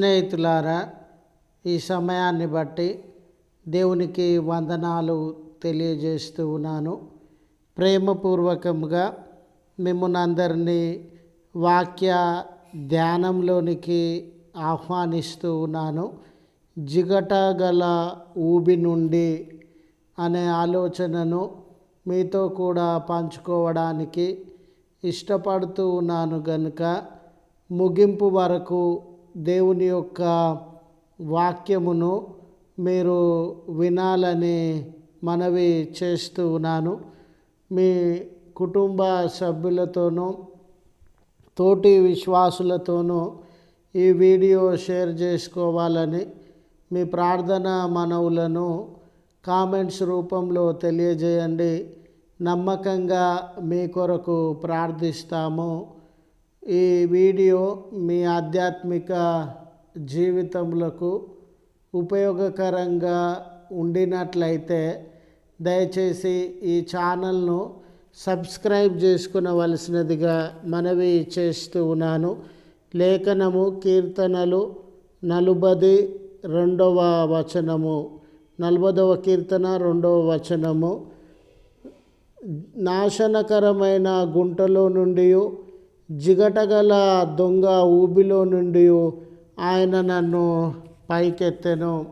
స్నేహితులారా ఈ సమయాన్ని బట్టి దేవునికి వందనాలు తెలియజేస్తూ ఉన్నాను. ప్రేమపూర్వకంగా మిమ్మల్ని అందరినీ వాక్య ధ్యానంలోనికి ఆహ్వానిస్తూ ఉన్నాను. జిగట గల ఊబి నుండి అనే ఆలోచనను మీతో కూడా పంచుకోవడానికి ఇష్టపడుతూ ఉన్నాను గనుక ముగింపు వరకు దేవుని యొక్క వాక్యమును మీరు వినాలని మనవి చేస్తూ ఉన్నాను. మీ కుటుంబ సభ్యులతోనూ తోటి విశ్వాసులతోనూ ఈ వీడియో షేర్ చేసుకోవాలని మీ ప్రార్థన మనవులను కామెంట్స్ రూపంలో తెలియజేయండి. నమ్మకంగా మీ కొరకు ప్రార్థిస్తాము. ఈ వీడియో మీ ఆధ్యాత్మిక జీవితములకు ఉపయోగకరంగా ఉండినట్లయితే దయచేసి ఈ ఛానల్ను సబ్స్క్రైబ్ చేసుకునవలసినదిగా మనవి చేస్తూ ఉన్నాను. లేఖనము కీర్తనలు నలుబది రెండవ వచనము నలభదవ కీర్తన రెండవ వచనము నాశనకరమైన గుంటలో నుండి జిగటగల దొంగ ఊబిలో నుండి ఆయన నన్ను పైకెత్తెను.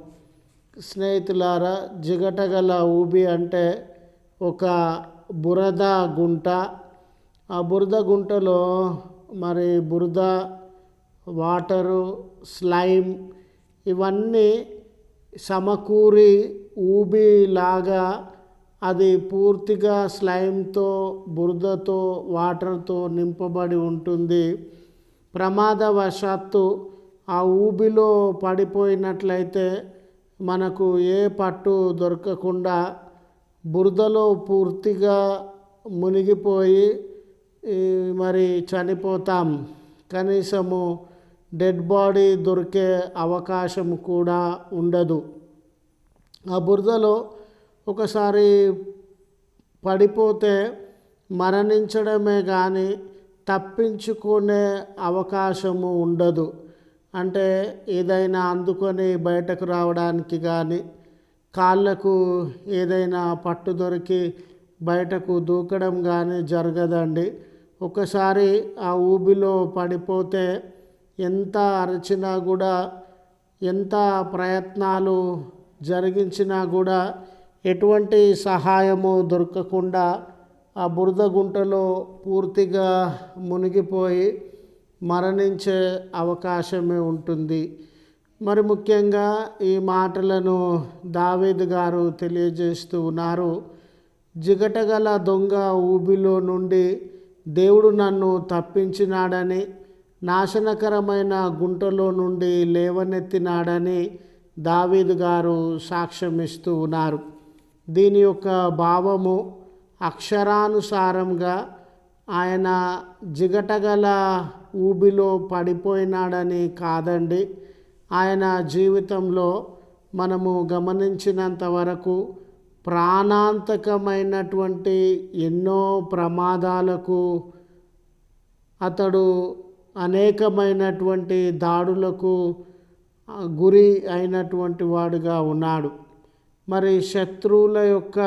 స్నేహితులారా జిగటగల ఊబి అంటే ఒక బురద గుంట. ఆ బురద గుంటలో మరి బురద వాటరు స్లైమ్ ఇవన్నీ సమకూరి ఊబిలాగా అది పూర్తిగా స్లైమ్తో బురదతో వాటర్తో నింపబడి ఉంటుంది. ప్రమాదవశాత్తు ఆ ఊబిలో పడిపోయినట్లయితే మనకు ఏ పట్టు దొరకకుండా బురదలో పూర్తిగా మునిగిపోయి మరి చనిపోతాం. కనీసము డెడ్ బాడీ దొరికే అవకాశం కూడా ఉండదు. ఆ బురదలో ఒకసారి పడిపోతే మరణించడమే కానీ తప్పించుకునే అవకాశము ఉండదు. అంటే ఏదైనా అందుకొని బయటకు రావడానికి కానీ కాళ్ళకు ఏదైనా పట్టు దొరికి బయటకు దూకడం కానీ జరగదండి. ఒకసారి ఆ ఊబిలో పడిపోతే ఎంత అరిచినా కూడా ఎంత ప్రయత్నాలు జరిగించినా కూడా ఎటువంటి సహాయము దొరకకుండా ఆ బురద గుంటలో పూర్తిగా మునిగిపోయి మరణించే అవకాశమే ఉంటుంది. మరి ముఖ్యంగా ఈ మాటలను దావేద్ గారు తెలియజేస్తూ ఉన్నారు. జిగటగల దొంగ ఊబిలో నుండి దేవుడు నన్ను తప్పించినాడని నాశనకరమైన గుంటలో నుండి లేవనెత్తినాడని దావీద్ గారు సాక్ష్యం ఇస్తూ ఉన్నారు. దీని యొక్క భావము అక్షరానుసారంగా ఆయన జిగటగల ఊబిలో పడిపోయినాడని కాదండి. ఆయన జీవితంలో మనము గమనించినంత వరకు ప్రాణాంతకమైనటువంటి ఎన్నో ప్రమాదాలకు అతడు అనేకమైనటువంటి దాడులకు గురి అయినటువంటి వాడుగా ఉన్నాడు. మరి శత్రువుల యొక్క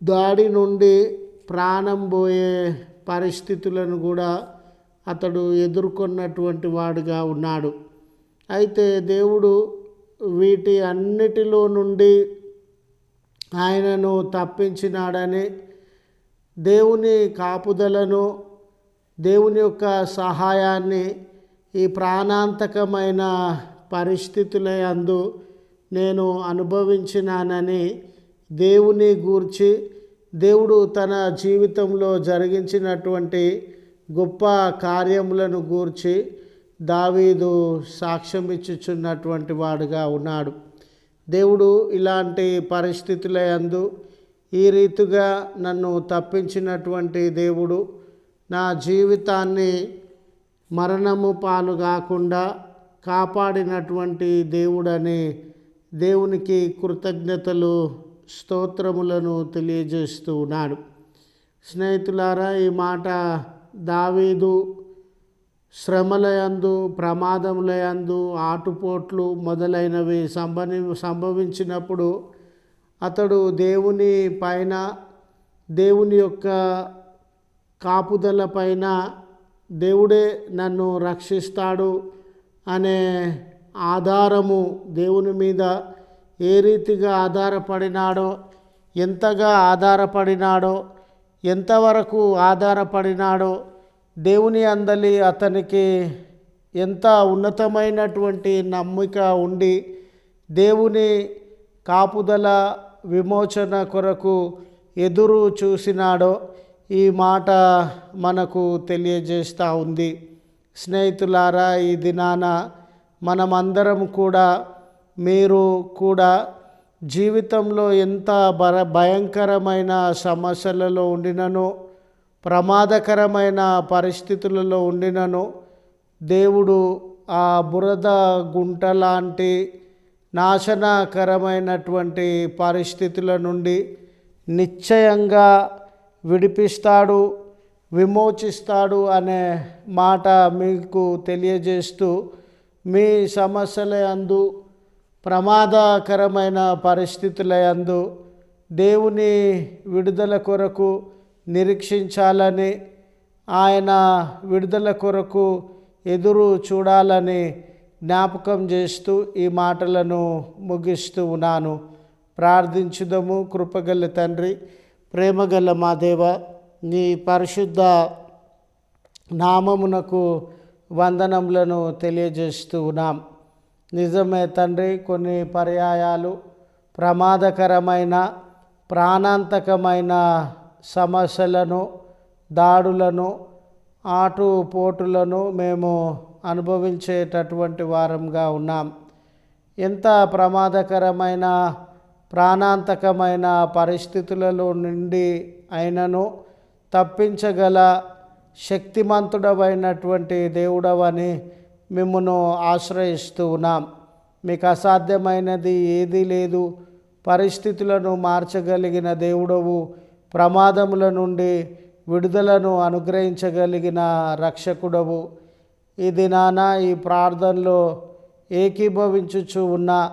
దాడి నుండి ప్రాణం పోయే పరిస్థితులను కూడా అతడు ఎదుర్కొన్నటువంటి వాడుగా ఉన్నాడు. అయితే దేవుడు వీటి అన్నిటిలో నుండి ఆయనను తప్పించినాడని దేవుని కాపుదలను దేవుని యొక్క సహాయాన్ని ఈ ప్రాణాంతకమైన పరిస్థితుల అందు నేను అనుభవించినానని దేవుని గూర్చి దేవుడు తన జీవితంలో జరిగించినటువంటి గొప్ప కార్యములను గూర్చి దావీదు సాక్ష్యం ఇచ్చుచున్నటువంటి వాడుగా ఉన్నాడు. దేవుడు ఇలాంటి పరిస్థితుల యందు ఈ రీతిగా నన్ను తప్పించినటువంటి దేవుడు నా జీవితాన్ని మరణము పాలు కాకుండా కాపాడినటువంటి దేవుడని దేవునికి కృతజ్ఞతలు స్తోత్రములను తెలియజేస్తూ ఉన్నాడు. స్నేహితులారా ఈ మాట దావీదు శ్రమలయందు ప్రమాదములయందు ఆటుపోట్లు మొదలైనవి సంభవి సంభవించినప్పుడు అతడు దేవుని పైన దేవుని యొక్క కాపుదల పైన దేవుడే నన్ను రక్షిస్తాడు అనే ఆధారము దేవుని మీద ఏ రీతిగా ఆధారపడినాడో ఎంతగా ఆధారపడినాడో ఎంతవరకు ఆధారపడినాడో దేవుని అందలి అతనికి ఎంత ఉన్నతమైనటువంటి నమ్మిక ఉండి దేవుని కాపుదల విమోచన కొరకు ఎదురు చూసినాడో ఈ మాట మనకు తెలియజేస్తూ ఉంది. స్నేహితులారా ఈ దినాన మనమందరం కూడా మీరు కూడా జీవితంలో ఎంత బర భయంకరమైన సమస్యలలో ఉండినను ప్రమాదకరమైన పరిస్థితులలో ఉండినను దేవుడు ఆ బురద గుంట లాంటి నాశనకరమైనటువంటి పరిస్థితుల నుండి నిశ్చయంగా విడిపిస్తాడు విమోచిస్తాడు అనే మాట మీకు తెలియజేస్తూ మీ సమస్యల అందు ప్రమాదకరమైన పరిస్థితుల యందు దేవుని విడుదల కొరకు నిరీక్షించాలని ఆయన విడుదల కొరకు ఎదురు చూడాలని జ్ఞాపకం చేస్తూ ఈ మాటలను ముగిస్తూ ఉన్నాను. ప్రార్థించుదము. కృపగల తండ్రి ప్రేమగల మా దేవ నీ పరిశుద్ధ నామమునకు వందనములను తెలియజేస్తూ ఉన్నాం. నిజమే తండ్రి కొన్ని పర్యాయాలు ప్రమాదకరమైన ప్రాణాంతకమైన సమస్యలను దాడులను ఆటుపోటులను మేము అనుభవించేటటువంటి వారంగా ఉన్నాం. ఎంత ప్రమాదకరమైన ప్రాణాంతకమైన పరిస్థితులలో నుండి అయినను తప్పించగల శక్తిమంతుడవైనటువంటి దేవుడవని మిమ్మను ఆశ్రయిస్తూ ఉన్నాం. మీకు అసాధ్యమైనది ఏదీ లేదు. పరిస్థితులను మార్చగలిగిన దేవుడవు ప్రమాదముల నుండి విడుదలను అనుగ్రహించగలిగిన రక్షకుడవు. ఈ దినాన ఈ ప్రార్థనలో ఏకీభవించుచు ఉన్న.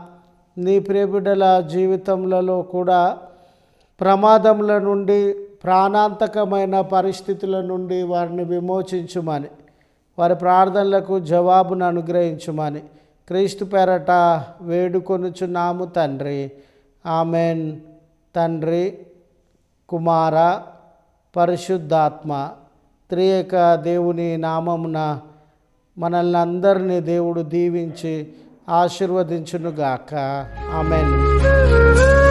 నీ ప్రియబిడ్డల జీవితంలో కూడా ప్రమాదముల నుండి ప్రాణాంతకమైన పరిస్థితుల నుండి వారిని విమోచించుమని వారి ప్రార్థనలకు జవాబును అనుగ్రహించుమని క్రీస్తు పేరట వేడుకొనుచున్నాము తండ్రి. ఆమెన్. తండ్రి కుమార పరిశుద్ధాత్మ త్రియేక దేవుని నామమున మనల్ని అందరినీ దేవుడు దీవించి ఆశీర్వదించునుగాక. ఆమెన్.